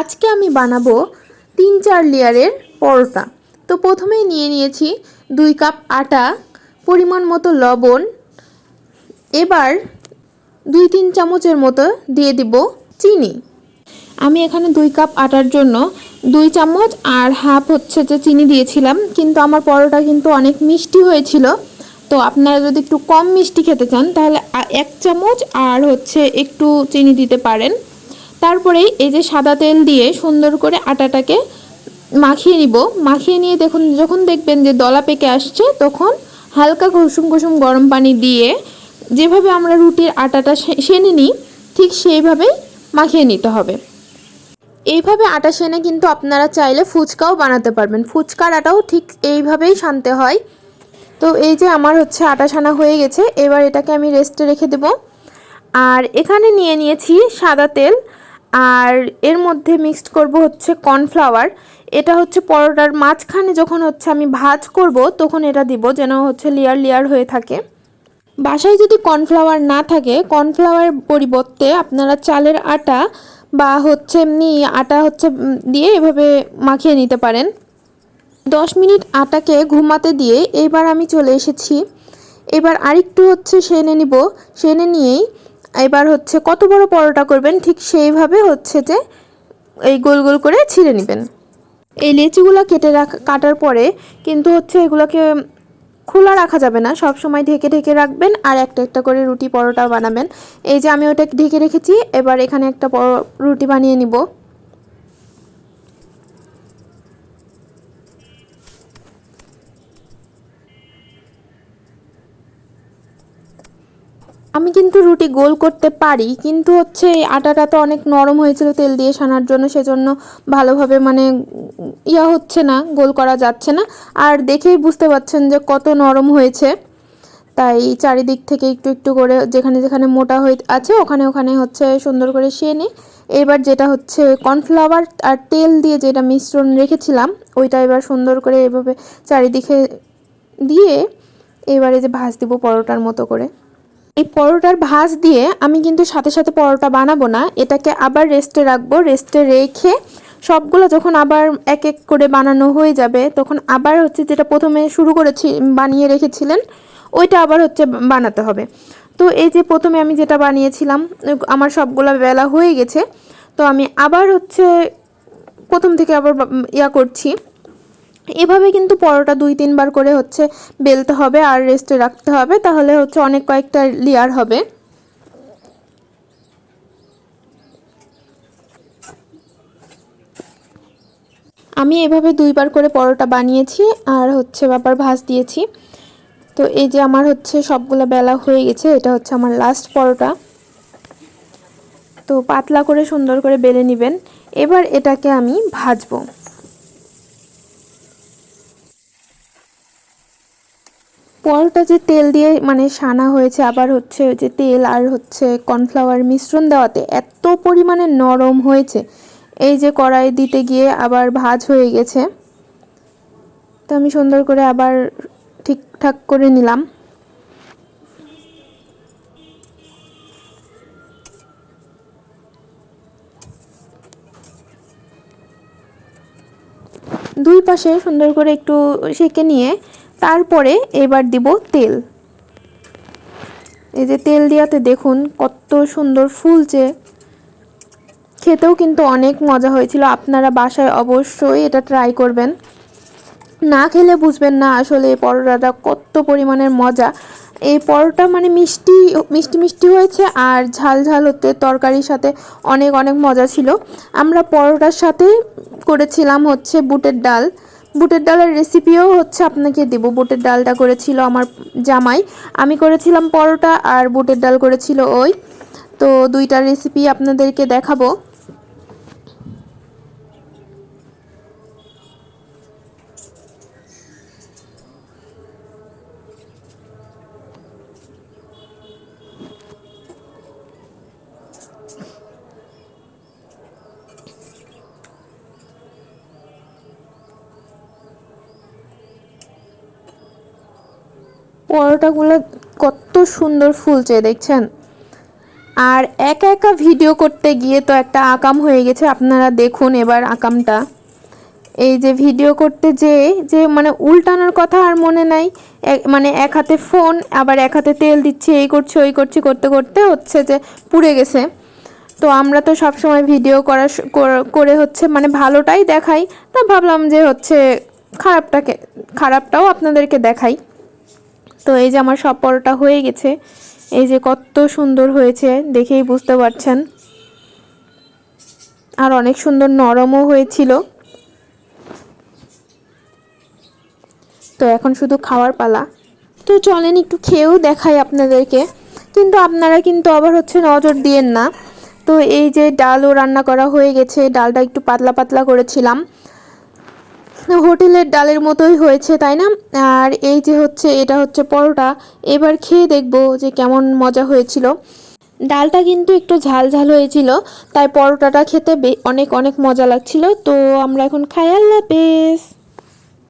আজকে আমি বানাবো তিন চার লেয়ারের পরোটা। তো প্রথমেই নিয়ে নিয়েছি দুই কাপ আটা, পরিমাণ মতো লবণ। এবার দুই তিন চামচের মতো দিয়ে দিব চিনি। আমি এখানে দুই কাপ আটার জন্য দুই চামচ আর হাফ হচ্ছে যে চিনি দিয়েছিলাম, কিন্তু আমার পরোটা কিন্তু অনেক মিষ্টি হয়েছিল। তো আপনারা যদি একটু কম মিষ্টি খেতে চান, তাহলে এক চামচ আর হচ্ছে একটু চিনি দিতে পারেন। তারপরেই এই যে সাদা তেল দিয়ে সুন্দর করে আটাটাকে মাখিয়ে নিব। মাখিয়ে নিয়ে দেখুন, যখন দেখবেন যে দলা পেকে আসছে, তখন হালকা কুসুম কুসুম গরম পানি দিয়ে যেভাবে আমরা রুটির আটাটা সেনে নিই, ঠিক সেইভাবেই মাখিয়ে নিতে হবে। এইভাবে আটা সেনে কিন্তু আপনারা চাইলে ফুচকাও বানাতে পারবেন। ফুচকার আটাও ঠিক এইভাবেই সানতে হয়। তো এই যে আমার হচ্ছে আটা সানা হয়ে গেছে, এবার এটাকে আমি রেস্টে রেখে দেব। আর এখানে নিয়ে নিয়েছি সাদা তেল। আর এর মধ্যে মিক্সড করব হচ্ছে কর্নফ্লাওয়ার এটা হচ্ছে পরোটার মাঝখানে যখন হচ্ছে আমি ভাজ করব, তখন এটা দিব যেন হচ্ছে লেয়ার লেয়ার হয়ে থাকে। বাসায় যদি কর্নফ্লাওয়ার না থাকে কর্নফ্লাওয়ার পরিবর্তে আপনারা চালের আটা বা হচ্ছে এমনি আটা হচ্ছে দিয়ে এভাবে মাখিয়ে নিতে পারেন। দশ মিনিট আটাকে ঘুমাতে দিয়ে এবার আমি চলে এসেছি। এবার আরেকটু হচ্ছে সেনে নিব। সেনে নিয়েই এবার হচ্ছে কত বড় পরোটা করবেন, ঠিক সেইভাবে হচ্ছে যে এই গোল গোল করে ছিঁড়ে নেবেন। এই লেচিগুলো কেটে রাখা, কাটার পরে কিন্তু হচ্ছে এগুলোকে খোলা রাখা যাবে না, সব সময় ঢেকে ঢেকে রাখবেন আর একটা একটা করে রুটি পরোটা বানাবেন। এই যে আমি ওটা ঢেকে রেখেছি, এবার এখানে একটা রুটি বানিয়ে নিব। আমি কিন্তু রুটি গোল করতে পারি, কিন্তু হচ্ছে এই আটাটা তো অনেক নরম হয়েছিল তেল দিয়ে সানার জন্য, সেজন্য ভালোভাবে মানে ইয়া হচ্ছে না, গোল করা যাচ্ছে না। আর দেখেই বুঝতে পারছেন যে কত নরম হয়েছে। তাই চারিদিক থেকে একটু একটু করে যেখানে যেখানে মোটা হয়ে আছে, ওখানে ওখানে হচ্ছে সুন্দর করে সেনে, এবার যেটা হচ্ছে কর্নফ্লাওয়ার আর তেল দিয়ে যেটা মিশ্রণ রেখেছিলাম, ওইটা এবার সুন্দর করে এভাবে চারিদিকে দিয়ে এবারে যে ভাজ দিব পরোটার মতো করে। এই পরোটার ভাঁজ দিয়ে আমি কিন্তু সাথে সাথে পরোটা বানাবো না। এটাকে আবার রেস্টে রাখব। রেস্টে রেখে সবগুলো যখন আবার এক এক করে বানানো হয়ে যাবে, তখন আবার হচ্ছে যেটা প্রথমে শুরু করেছি, বানিয়ে রেখেছিলেন, ওইটা আবার হচ্ছে বানাতে হবে। তো এই যে প্রথমে আমি যেটা বানিয়েছিলাম, আমার সবগুলো বেলা হয়ে গেছে। তো আমি আবার হচ্ছে প্রথম থেকে আবার ইয়া করছি। এভাবে কিন্তু পরোটা দুই, তিনবার করে হচ্ছে বেলতে হবে আর রেস্টে রাখতে হবে। তাহলে হচ্ছে অনেক কয়েকটা লেয়ার হবে। আমি এভাবে দুইবার করে পরোটা বানিয়েছি আর হচ্ছে বাবার ভাজ দিয়েছি। তো এই যে আমার হচ্ছে সবগুলো বেলা হয়ে গেছে, এটা হচ্ছে আমার লাস্ট পরোটা। তো পাতলা করে সুন্দর করে বেলে নেবেন। এবার এটাকে আমি ভাজবো। পরোটা যে তেল দিয়ে মানে সানা হয়েছে, আবার হচ্ছে যে তেল আর হচ্ছে কর্নফ্লাওয়ার মিশ্রণ দেওয়াতে এত পরিমাণে নরম হয়েছে। এই যে কড়াই দিতে গিয়ে আবার ভাজ হয়ে গেছে। তো আমি সুন্দর করে আবার ঠিকঠাক করে নিলাম। দুই পাশে সুন্দর করে একটু সেঁকে নিয়ে তারপরে এবার দিব তেল। এই যে তেল দিয়াতে দেখুন কত সুন্দর ফুলছে। খেতেও কিন্তু অনেক মজা হয়েছিল। আপনারা বাসায় অবশ্যই এটা ট্রাই করবেন। না খেলে বুঝবেন না আসলে এই পরোটাটা কত পরিমাণের মজা। এই পরোটা মানে মিষ্টি মিষ্টি মিষ্টি হয়েছে আর ঝাল ঝাল হতে তরকারির সাথে অনেক অনেক মজা ছিল। আমরা পরোটার সাথে করেছিলাম হচ্ছে বুটের ডাল। বুটের ডালের রেসিপিও হচ্ছে আপনাকে দেবো। বুটের ডালটা করেছিল আমার জামাই। আমি করেছিলাম পরোটা আর বুটের ডাল করেছিল ওই। তো দুইটা রেসিপি আপনাদেরকে দেখাবো। পরোটাগুলো কত সুন্দর ফুলছে, দেখছেন? আর একা একা ভিডিও করতে গিয়ে তো একটা আকাম হয়ে গেছে, আপনারা দেখুন এবার আকামটা। এই যে ভিডিও করতে যে যে মানে উল্টানোর কথা আর মনে নাই মানে এক হাতে ফোন, আবার এক হাতে তেল দিচ্ছি, এই করছে, ওই করছি, করতে করতে হচ্ছে যে পুড়ে গেছে। তো আমরা তো সব সময় ভিডিও করা, করে হচ্ছে মানে ভালোটাই দেখাই, তা ভাবলাম যে হচ্ছে খারাপটাকে, খারাপটাও আপনাদেরকে দেখাই। তো এই যে আমার সব পরোটা হয়ে গেছে। এই যে কত সুন্দর হয়েছে, দেখেই বুঝতে পারছেন। আর অনেক সুন্দর নরমও হয়েছিল। তো এখন শুধু খাওয়ার পালা। তো চলেন একটু খেয়েও দেখাই আপনাদেরকে। কিন্তু আপনারা কিন্তু আবার হচ্ছে নজর দিয়েন না। তো এই যে ডালও রান্না করা হয়ে গেছে, ডালটা একটু পাতলা পাতলা করেছিলাম। হোটেলের ডালের মতোই হয়েছে, তাই না? আর এই যে হচ্ছে, এটা হচ্ছে পরোটা। এবার খেয়ে দেখব যে কেমন মজা হয়েছিল। ডালটা কিন্তু একটু ঝাল ঝাল হয়েছিল, তাই পরোটাটা খেতে অনেক অনেক মজা লাগছিল। তো আমরা এখন খাই, আল্লাহ হাফেজ।